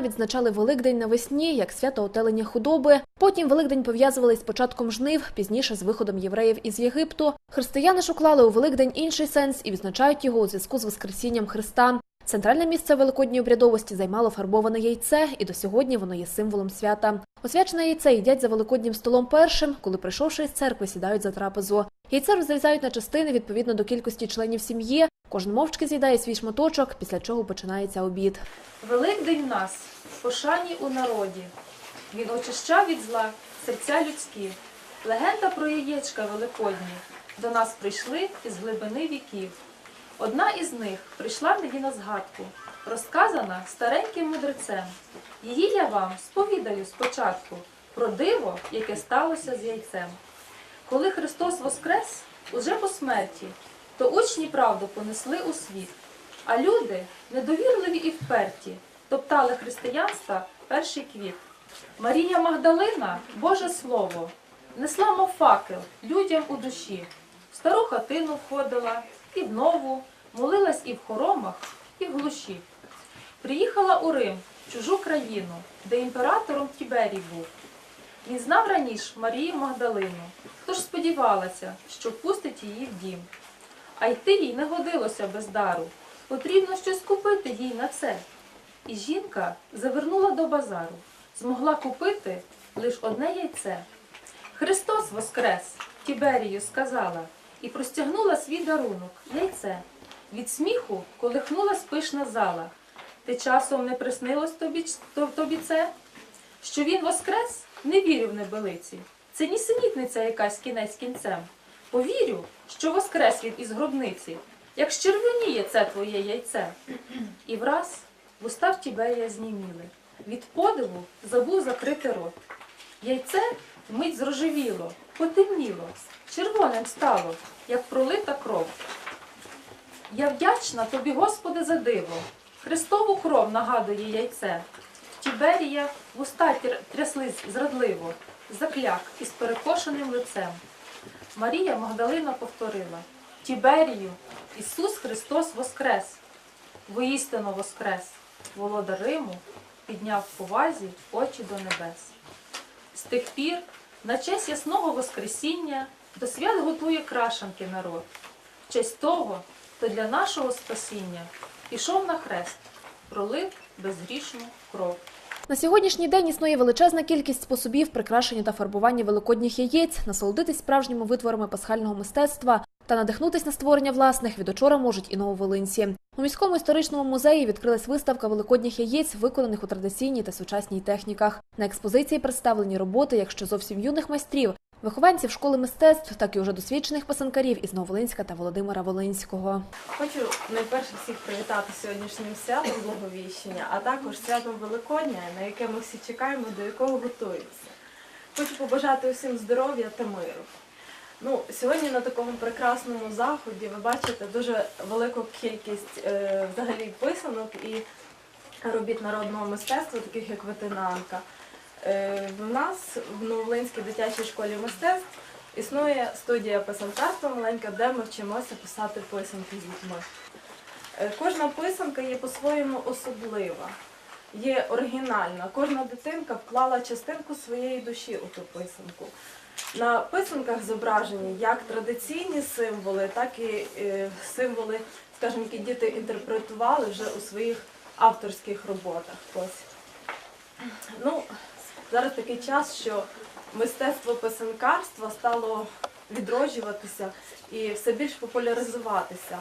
Відзначали Великдень навесні як свято отелення худоби. Потім Великдень пов'язували з початком жнив, пізніше з виходом євреїв із Єгипту. Християни ж уклали у Великдень інший сенс і відзначають його у зв'язку з Воскресінням Христа. Центральне місце великодньої обрядовості займало фарбоване яйце, і до сьогодні воно є символом свята. Освячене яйце їдять за великоднім столом першим, коли прийшовши із церкви, сідають за трапезу. Яйце розрізають на частини відповідно до кількості членів сім'ї. Кожен мовчки з'їдає свій шматочок, після чого починається обід. Великдень в нас пошані у народі. Він очищав від зла серця людські. Легенда про яєчка великодні до нас прийшли із глибини віків. Одна із них прийшла мені на згадку, розказана стареньким мудрецем. Її я вам сповідаю спочатку про диво, яке сталося з яйцем. Коли Христос воскрес уже по смерті, то учні правду понесли у світ. А люди, недовірливі і вперті, топтали християнства перший квіт. Марія Магдалина, Боже Слово, несла мов факел людям у душі. В стару хатину входила і в нову, молилась і в хоромах, і в глуші. Приїхала у Рим, в чужу країну, де імператором Тіберій був. Він знав раніше Марію Магдалину, тож сподівалася, що пустить її в дім. А йти їй не годилося без дару. Потрібно щось купити їй на це. І жінка завернула до базару, змогла купити лише одне яйце. Христос воскрес, Тіберію сказала, і простягнула свій дарунок яйце. Від сміху колихнулась пишна зала. Ти часом не приснилось тобі, то- тобі це? Що він воскрес, не вірю в небелиці. Це нісенітниця якась кінець кінцем. Повірю, що воскрес він із гробниці, як щервоніє це твоє яйце. І враз вуста в Тіберія зніміли. Від подиву забув закрити рот. Яйце вмить зрожевіло, потемніло, червоним стало, як пролита кров. Я вдячна тобі, Господи, за диво. Христову кров нагадує яйце. Тіберія вуста тр- тряслись зрадливо, закляк із перекошеним лицем. Марія Магдалина повторила: Тіберію, Ісус Христос воскрес, воістину воскрес, володар Риму підняв повазі очі до небес. З тих пір, на честь ясного Воскресіння, до свят готує крашанки народ. В честь того, хто для нашого спасіння пішов на хрест, пролив безгрішну кров. На сьогоднішній день існує величезна кількість способів прикрашення та фарбування великодніх яєць, насолодитись справжніми витворами пасхального мистецтва та надихнутись на створення власних від учора можуть і нововолинці. У міському історичному музеї відкрилась виставка великодніх яєць, виконаних у традиційній та сучасній техніках. На експозиції представлені роботи, якщо зовсім юних майстрів, вихованців школи мистецтв, так і уже досвідчених писанкарів із Нововолинська та Володимира Волинського. Хочу найперше всіх привітати сьогоднішнім святом Благовіщення, а також святом Великодня, на яке ми всі чекаємо, до якого готуємося. Хочу побажати усім здоров'я та миру. Ну, сьогодні на такому прекрасному заході ви бачите дуже велику кількість е, взагалі писанок і робіт народного мистецтва, таких як ветенанка. Е, в нас в Новолинській дитячій школі мистецтв існує студія писанкарства маленька, де ми вчимося писати писанки з дітьми. Е, Кожна писанка є по-своєму особлива, є оригінальна. Кожна дитинка вклала частинку своєї душі у ту писанку. На писанках зображені як традиційні символи, так і е, символи, скажімо, які діти інтерпретували вже у своїх авторських роботах. Ось. Ну, зараз такий час, що мистецтво писанкарства стало відроджуватися і все більш популяризуватися.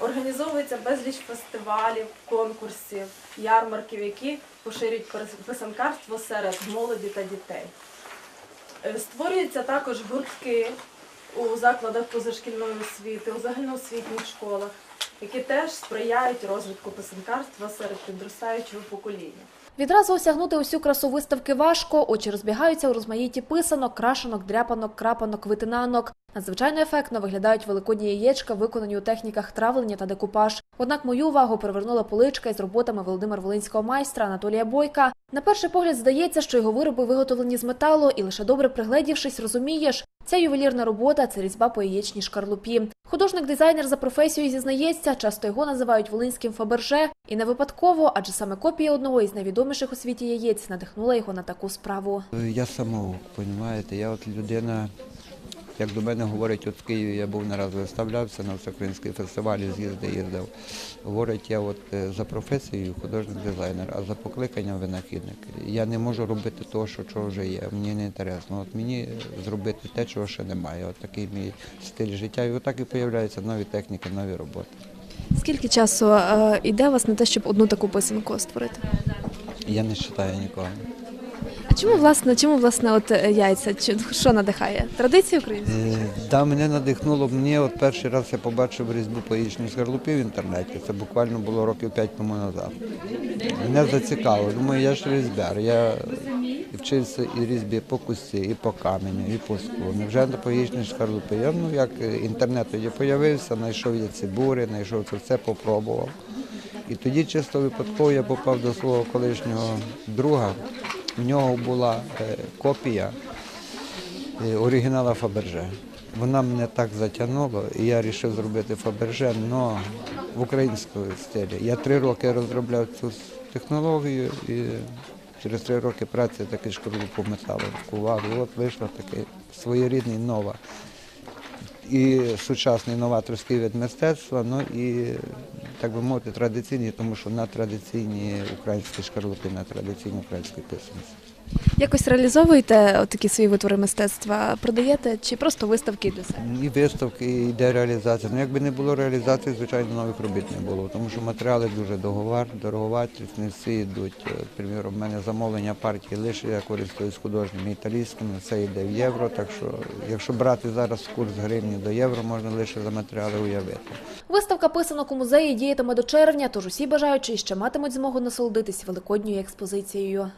Організовується безліч фестивалів, конкурсів, ярмарків, які поширюють писанкарство серед молоді та дітей. Е, Створюються також гуртки у закладах позашкільної освіти, у загальноосвітніх школах, які теж сприяють розвитку писанкарства серед підростаючого покоління. Відразу осягнути усю красу виставки важко, очі розбігаються у розмаїті писанок, крашенок, дряпанок, крапанок, витинанок. Надзвичайно ефектно виглядають великодні яєчка, виконані у техніках травлення та декупаж. Однак мою увагу привернула поличка із роботами Володимира Волинського майстра Анатолія Бойка. На перший погляд здається, що його вироби виготовлені з металу, і лише добре пригледівшись, розумієш, ця ювелірна робота це різьба по яєчній шкарлупі. Художник-дизайнер за професією зізнається, часто його називають волинським Фаберже, і не випадково, адже саме копія одного із найвідоміших у світі яєць надихнула його на таку справу. Я самого, розумієте, я от людина, як до мене говорять, от в Києві я був не раз виставлявся на всеукраїнський фестивалі, з'їзди їздив. Говорять, я от е, за професією художник-дизайнер, а за покликанням винахідник. Я не можу робити того, що чого вже є. Мені не інтересно. От мені зробити те, чого ще немає. От такий мій стиль життя. І отак і з'являються нові техніки, нові роботи. Скільки часу е, йде у вас на те, щоб одну таку писанку створити? Я не вважаю нікого. Чому власне, чому власне от е, яйця? Чи що надихає? Традиції українські? Е, Да, мене надихнуло. Мені от перший раз я побачив різьбу яєчній скорлупі в інтернеті. Це буквально було років 5 тому назад. Мене зацікавило. Думаю, я ж різьбяр. Я вчився і різьбі по кусті, і по каменю, і по склу. Невже не по яєчній скорлупі? Я ну як інтернет тоді з'явився, знайшов я ці бури, знайшов це все, попробував. І тоді чисто випадково я попав до свого колишнього друга. В нього була е, копія е, оригінала Фаберже. Вона мене так затягнула, і я вирішив зробити Фаберже, але в українському стилі. Я три роки розробляв цю технологію і через три роки праці таки шкарлупу металу кував. От вийшла такий своєрідний нова. І сучасний новаторський вид мистецтва, ну і, так би мовити, традиційні, тому що на традиційні українські шкарлупи, на традиційні українські писанці. Якось реалізовуєте такі свої витвори мистецтва, продаєте чи просто виставки для себе? І виставки, і йде реалізація. Ну, якби не було реалізації, звичайно, нових робіт не було, тому що матеріали дуже договар, дороговарті, не всі йдуть. Е, Приміром, в мене замовлення партії лише я користуюсь художніми італійськими, це йде в євро. Так що, якщо брати зараз курс гривні до євро, можна лише за матеріали уявити. Виставка писанок у музеї діятиме до червня, тож усі бажаючі ще матимуть змогу насолодитись великодньою експозицією.